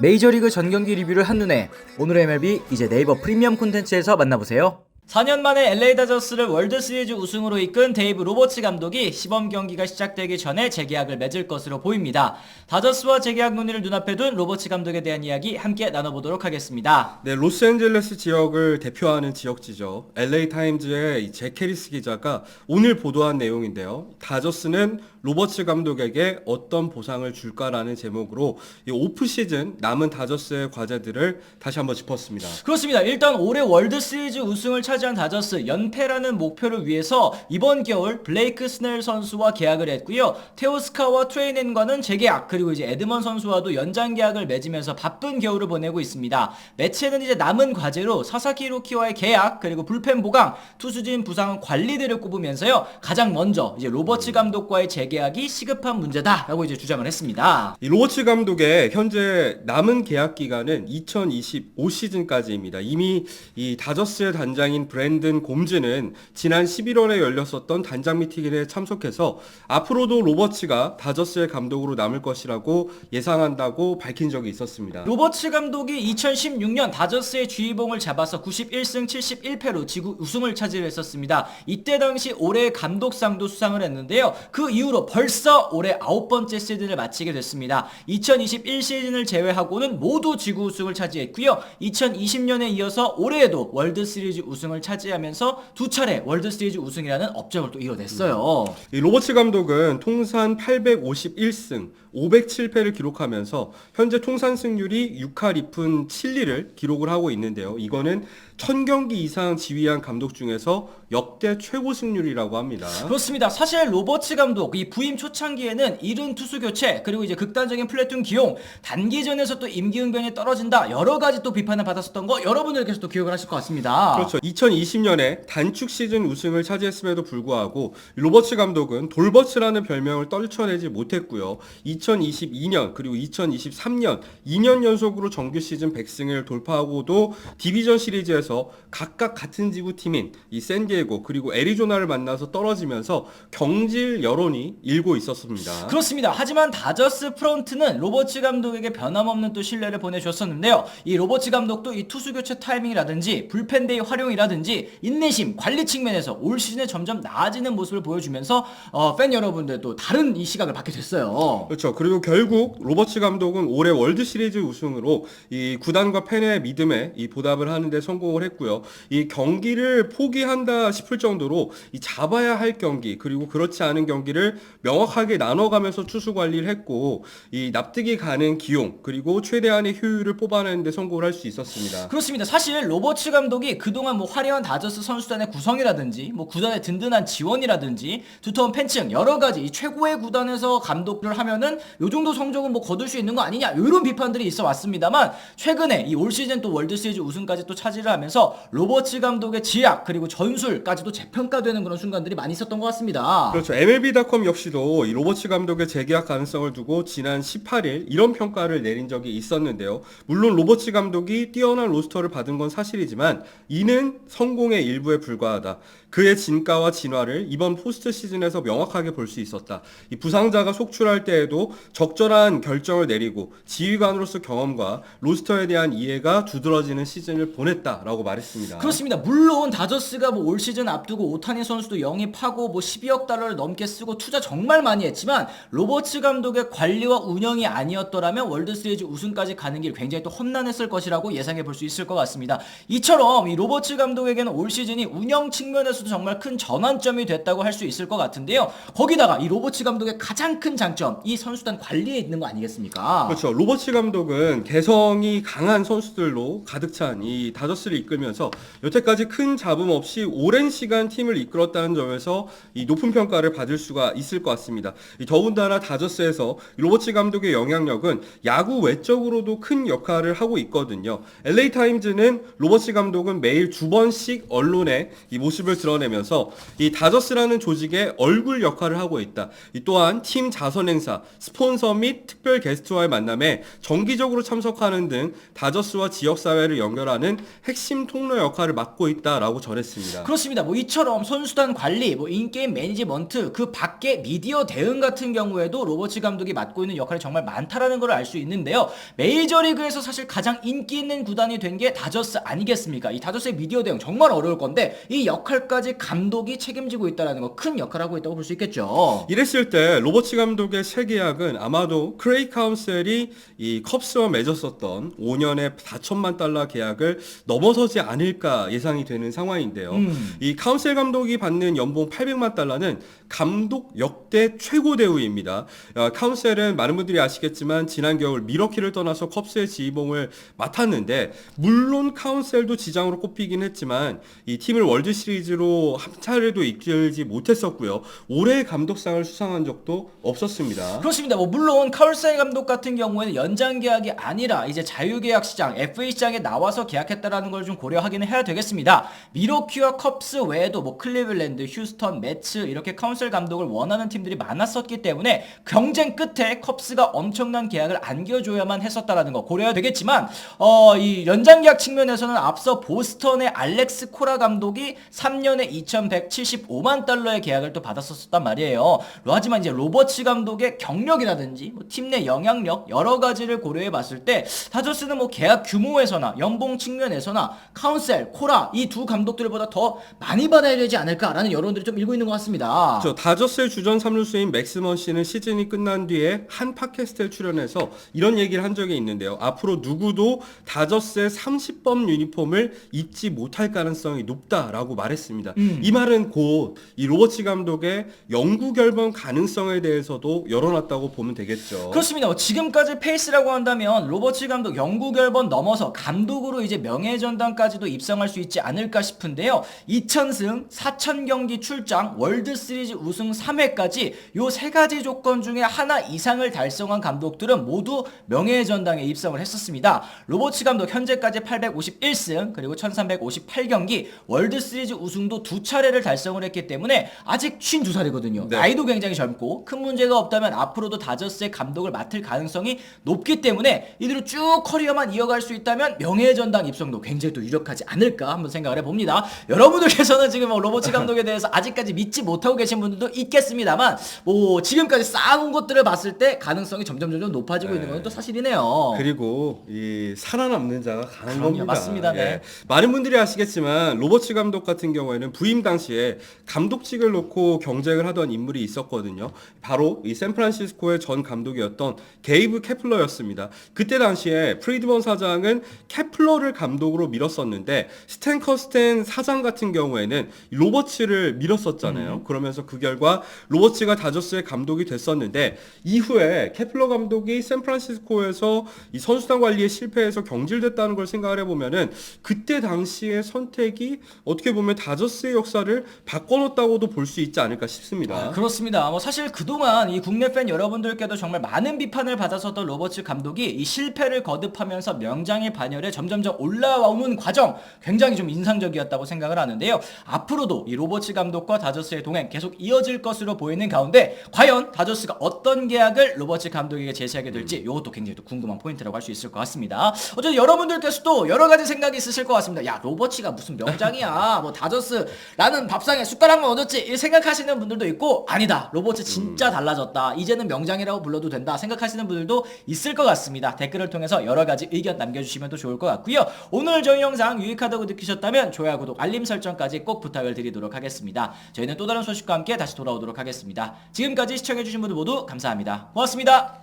메이저리그 전경기 리뷰를 한눈에 오늘의 MLB 이제 네이버 프리미엄 콘텐츠에서 만나보세요. 4년 만에 LA 다저스를 월드 시리즈 우승으로 이끈 데이브 로버츠 감독이 시범 경기가 시작되기 전에 재계약을 맺을 것으로 보입니다. 다저스와 재계약 논의를 눈앞에 둔 로버츠 감독에 대한 이야기 함께 나눠보도록 하겠습니다. 네, 로스앤젤레스 지역을 대표하는 지역지죠. LA 타임즈의 이 제케리스 기자가 오늘 보도한 내용인데요. 다저스는 로버츠 감독에게 어떤 보상을 줄까라는 제목으로 이 오프 시즌 남은 다저스의 과제들을 다시 한번 짚었습니다. 그렇습니다. 일단 올해 월드 시리즈 우승을 차 지한 다저스 연패라는 목표를 위해서 이번 겨울 블레이크 스넬 선수와 계약을 했고요. 테오스카와 트레이넨과는 재계약 그리고 이제 에드먼 선수와도 연장 계약을 맺으면서 바쁜 겨울을 보내고 있습니다. 매체는 이제 남은 과제로 사사키 로키와의 계약 그리고 불펜 보강, 투수진 부상 관리들을 꼽으면서요. 가장 먼저 이제 로버츠 감독과의 재계약이 시급한 문제다라고 이제 주장을 했습니다. 이 로버츠 감독의 현재 남은 계약 기간은 2025 시즌까지입니다. 이미 이 다저스의 단장인 브랜든 곰즈는 지난 11월에 열렸었던 단장 미팅에 참석해서 앞으로도 로버츠가 다저스의 감독으로 남을 것이라고 예상한다고 밝힌 적이 있었습니다. 로버츠 감독이 2016년 다저스의 주의봉을 잡아서 91승 71패로 지구 우승을 차지했었습니다. 이때 당시 올해 감독상도 수상을 했는데요. 그 이후로 벌써 올해 아홉 번째 시즌을 마치게 됐습니다. 2021 시즌을 제외하고는 모두 지구 우승을 차지했고요. 2020년에 이어서 올해에도 월드 시리즈 우승을 차지하면서 두 차례 월드 시리즈 우승이라는 업적을 또 이뤄냈어요. 이 로버츠 감독은 통산 851승, 507패를 기록하면서 현재 통산 승률이 6할 2푼 7리를 기록을 하고 있는데요. 이거는 1000경기 이상 지휘한 감독 중에서 역대 최고 승률이라고 합니다. 그렇습니다. 사실 로버츠 감독 이 부임 초창기에는 이른 투수 교체 그리고 이제 극단적인 플래툰 기용 단기전에서 또 임기응변이 떨어진다 여러 가지 또 비판을 받았었던 거 여러분들께서 또 기억을 하실 것 같습니다. 그렇죠. 2020년에 단축 시즌 우승을 차지했음에도 불구하고 로버츠 감독은 돌버츠라는 별명을 떨쳐내지 못했고요. 2022년 그리고 2023년 2년 연속으로 정규 시즌 100승을 돌파하고도 디비전 시리즈에서 각각 같은 지구 팀인 이 샌디에고 그리고 애리조나를 만나서 떨어지면서 경질 여론이 일고 있었습니다. 그렇습니다. 하지만 다저스 프런트는 로버츠 감독에게 변함없는 또 신뢰를 보내줬었는데요. 이 로버츠 감독도 이 투수 교체 타이밍이라든지 불펜데이 활용이라든지 인내심 관리 측면에서 올 시즌에 점점 나아지는 모습을 보여주면서 어, 팬 여러분들 또 다른 이 시각을 받게 됐어요. 그렇죠. 그리고 결국 로버츠 감독은 올해 월드 시리즈 우승으로 이 구단과 팬의 믿음에 이 보답을 하는데 성공을 했고요. 이 경기를 포기한다 싶을 정도로 이 잡아야 할 경기 그리고 그렇지 않은 경기를 명확하게 나눠가면서 투수 관리를 했고 이 납득이 가는 기용 그리고 최대한의 효율을 뽑아내는데 성공을 할 수 있었습니다. 그렇습니다. 사실 로버츠 감독이 그동안 뭐 화려한 다저스 선수단의 구성이라든지 뭐 구단의 든든한 지원이라든지 두터운 팬층 여러 가지 이 최고의 구단에서 감독을 하면은 요 정도 성적은 뭐 거둘 수 있는 거 아니냐 이런 비판들이 있어 왔습니다만 최근에 이 올 시즌 또 월드 시리즈 우승까지 또 차지를 하면서 로버츠 감독의 지약 그리고 전술까지도 재평가되는 그런 순간들이 많이 있었던 것 같습니다. 그렇죠. MLB.com 역시도 이 로버츠 감독의 재계약 가능성을 두고 지난 18일 이런 평가를 내린 적이 있었는데요. 물론 로버츠 감독이 뛰어난 로스터를 받은 건 사실이지만 이는 성공의 일부에 불과하다. 그의 진가와 진화를 이번 포스트 시즌에서 명확하게 볼 수 있었다. 이 부상자가 속출할 때에도 적절한 결정을 내리고 지휘관으로서 경험과 로스터에 대한 이해가 두드러지는 시즌을 보냈다라고 말했습니다. 그렇습니다. 물론 다저스가 뭐 올 시즌 앞두고 오타니 선수도 영입하고 뭐 12억 달러를 넘게 쓰고 투자 정말 많이 했지만 로버츠 감독의 관리와 운영이 아니었더라면 월드 시리즈 우승까지 가는 길 굉장히 또 험난했을 것이라고 예상해 볼 수 있을 것 같습니다. 이처럼 이 로버츠 감독에게는 올 시즌이 운영 측면에서도 정말 큰 전환점이 됐다고 할 수 있을 것 같은데요. 거기다가 이 로버츠 감독의 가장 큰 장점 이 선수단 관리에 있는 거 아니겠습니까? 그렇죠. 로버츠 감독은 개성이 강한 선수들로 가득 찬 이 다저스를 이끌면서 여태까지 큰 잡음 없이 오랜 시간 팀을 이끌었다는 점에서 이 높은 평가를 받을 수가 있을 것 같습니다. 이 더군다나 다저스에서 로버츠 감독의 영향력은 야구 외적으로도 큰 역할을 하고 있거든요. LA 타임즈는 로버츠 감독은 매일 두 번씩 언론에 이 모습을 드러내면서 이 다저스라는 조직의 얼굴 역할을 하고 있다. 이 또한 팀 자선 행사, 스폰서 및 특별 게스트와의 만남에 정기적으로 참석하는 등 다저스와 지역 사회를 연결하는 핵심 통로 역할을 맡고 있다라고 전했습니다. 그렇습니다. 뭐 이처럼 선수단 관리, 뭐 인게임 매니지먼트, 그 밖에 미디어 대응 같은 경우에도 로버츠 감독이 맡고 있는 역할이 정말 많다라는 걸 알 수 있는데요. 메이저리그에서 사실 가장 인기 있는 구단이 된 게 다저스 아니겠습니까? 이 다저스의 미디어 대응 정말 어려울 건데 이 역할까지 감독이 책임지고 있다라는 거 큰 역할을 하고 있다고 볼 수 있겠죠. 이랬을 때 로버츠 감독의 새 계약 은 아마도 크레이 카운셀이 이 컵스와 맺었었던 5년에 4천만 달러 계약을 넘어서지 않을까 예상이 되는 상황인데요. 음. 이 카운셀 감독이 받는 연봉 800만 달러는 감독 역대 최고 대우입니다. 어, 카운셀은 많은 분들이 아시겠지만 지난 겨울 미러키를 떠나서 컵스의 지휘봉을 맡았는데 물론 카운셀도 지장으로 꼽히긴 했지만 이 팀을 월드 시리즈로 한 차례도 이끌지 못했었고요. 올해 감독상을 수상한 적도 없었습니다. 그렇습니다. 뭐 물론 카울사이 감독 같은 경우에는 연장 계약이 아니라 이제 자유 계약 시장 FA 시장에 나와서 계약했다라는 걸 좀 고려하기는 해야 되겠습니다. 미러키와 컵스 외에도 뭐 클리블랜드, 휴스턴, 매츠 이렇게 카운셀 감독을 원하는 팀들이 많았었기 때문에 경쟁 끝에 컵스가 엄청난 계약을 안겨줘야만 했었다라는 거 고려해야 되겠지만 어 이 연장 계약 측면에서는 앞서 보스턴의 알렉스 코라 감독이 3년에 2,175만 달러의 계약을 또 받았었단 말이에요. 하지만 이제 로버츠 감독의 경력 이라든지 뭐 팀 내 영향력 여러 가지를 고려해 봤을 때 다저스는 뭐 계약 규모에서나 연봉 측면에서나 카운셀, 코라 이 두 감독들보다 더 많이 받아야 되지 않을까라는 여론들이 좀 일고 있는 것 같습니다. 저 다저스의 주전 삼루수인 맥스먼 씨는 시즌이 끝난 뒤에 한 팟캐스트에 출연해서 이런 얘기를 한 적이 있는데요. 앞으로 누구도 다저스의 30번 유니폼을 잊지 못할 가능성이 높다라고 말했습니다. 음. 이 말은 곧 이 로버츠 감독의 영구 결번 가능성에 대해서도 열어놨다고 보면 되겠죠. 그렇습니다. 뭐 지금까지 페이스라고 한다면 로버츠 감독 영구 결번 넘어서 감독으로 이제 명예전당까지도 입성할 수 있지 않을까 싶은데요. 2000승, 4000경기 출장, 월드시리즈 우승 3회까지 요 세 가지 조건 중에 하나 이상을 달성한 감독들은 모두 명예전당에 입성을 했었습니다. 로버츠 감독 현재까지 851승 그리고 1358경기 월드시리즈 우승도 두 차례를 달성을 했기 때문에 아직 52살이거든요. 네. 나이도 굉장히 젊고 큰 문제가 없다면 앞으로 도 다저스의 감독을 맡을 가능성이 높기 때문에 이대로 쭉 커리어만 이어갈 수 있다면 명예전당 입성도 굉장히 또 유력하지 않을까 한번 생각을 해봅니다. 여러분들께서는 지금 뭐 로버츠 감독에 대해서 아직까지 믿지 못하고 계신 분들도 있겠습니다만 뭐 지금까지 쌓아온 것들을 봤을 때 가능성이 점점 점점 높아지고 있는 건 또 사실이네요. 그리고 이 살아남는 자가 강한 겁니다. 예. 맞습니다. 네. 많은 분들이 아시겠지만 로버츠 감독 같은 경우에는 부임 당시에 감독직을 놓고 경쟁을 하던 인물이 있었거든요. 바로 이 샌프란시스코 의 전 감독이었던 게이브 케플러였습니다. 그때 당시에 프리드먼 사장은 케플러를 감독으로 밀었었는데 스탠 커스텐 사장 같은 경우에는 로버츠를 밀었었잖아요. 그러면서 그 결과 로버츠가 다저스의 감독이 됐었는데 이후에 케플러 감독이 샌프란시스코에서 이 선수단 관리에 실패해서 경질됐다는 걸 생각을 해보면은 그때 당시의 선택이 어떻게 보면 다저스의 역사를 바꿔놓았다고도 볼 수 있지 않을까 싶습니다. 아, 그렇습니다. 뭐 사실 그동안 이 국내 팬 여러 분들께도 정말 많은 비판을 받았었던 로버츠 감독이 이 실패를 거듭하면서 명장의 반열에 점점점 올라오는 과정 굉장히 좀 인상적이었다고 생각을 하는데요. 앞으로도 이 로버츠 감독과 다저스의 동행 계속 이어질 것으로 보이는 가운데 과연 다저스가 어떤 계약을 로버츠 감독에게 제시하게 될지 이것도 굉장히 또 궁금한 포인트라고 할 수 있을 것 같습니다. 어쨌든 여러분들께서도 여러 가지 생각이 있으실 것 같습니다. 야 로버츠가 무슨 명장이야. 뭐 다저스라는 밥상에 숟가락만 얹었지 이 생각하시는 분들도 있고 아니다 로버츠 진짜 달라졌다 이제는 명장이라고 불러도 된다 생각하시는 분들도 있을 것 같습니다. 댓글을 통해서 여러 가지 의견 남겨주시면 또 좋을 것 같고요. 오늘 저희 영상 유익하다고 느끼셨다면 좋아요 구독 알림 설정까지 꼭 부탁을 드리도록 하겠습니다. 저희는 또 다른 소식과 함께 다시 돌아오도록 하겠습니다. 지금까지 시청해주신 분들 모두 감사합니다. 고맙습니다.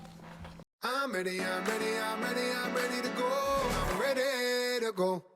I'm ready, I'm ready, I'm ready, I'm ready to go. I'm ready to go.